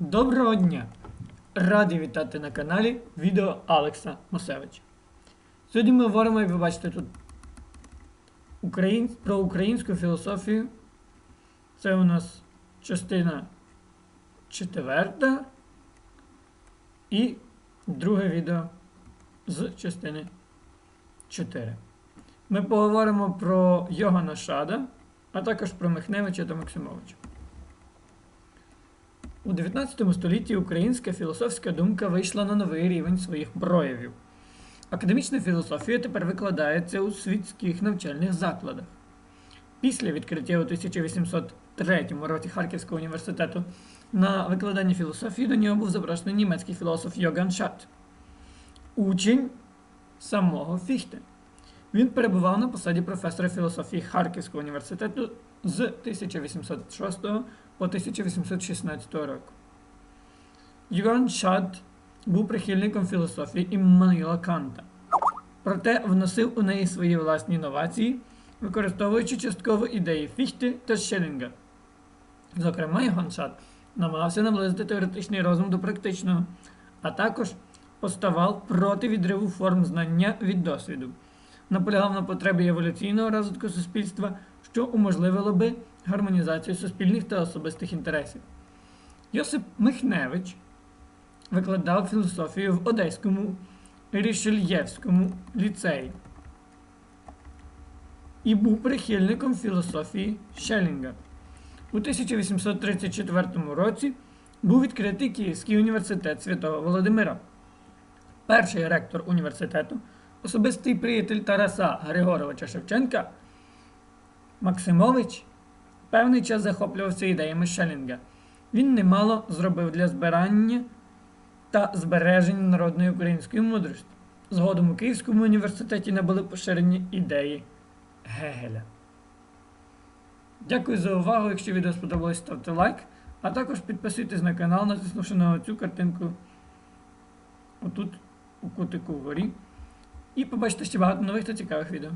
Доброго дня! Радий вітати на каналі відео Алекса Мосевича. Сьогодні ми говоримо, як ви бачите тут, про українську філософію. Це у нас частина четверта і друге відео з частини 4. Ми поговоримо про Йогана Шада, а також про Михневича та Максимовича. У 19 столітті українська філософська думка вийшла на новий рівень своїх проявів. Академічна філософія тепер викладається у світських навчальних закладах. Після відкриття у 1803 році Харківського університету на викладання філософії до нього був запрошений німецький філософ Йоган Шат, учень самого Фіхте. Він перебував на посаді професора філософії Харківського університету з 1806 по 1816 року. Йоганн Шад був прихильником філософії Іммануїла Канта, проте вносив у неї свої власні інновації, використовуючи частково ідеї Фіхти та Шелінга. Зокрема, Йоганн Шад намагався наблизити теоретичний розум до практичного, а також поставав проти відриву форм знання від досвіду наполягав на потребі еволюційного розвитку суспільства, що уможливило би гармонізацію суспільних та особистих інтересів. Йосип Михневич викладав філософію в Одеському Рішельєвському ліцеї і був прихильником філософії Шелінга. У 1834 році був відкритий Київський університет Святого Володимира. Перший ректор університету особистий приятель Тараса Григоровича Шевченка, Максимович певний час захоплювався ідеями Шелінга. Він немало зробив для збирання та збереження народної української мудрості. Згодом у Київському університеті набули поширені ідеї Гегеля. Дякую за увагу. Якщо відео сподобалось, ставте лайк, а також підписуйтесь на канал, натиснувши на цю картинку отут у кутику вгорі. І побачите ще багато нових та цікавих відео.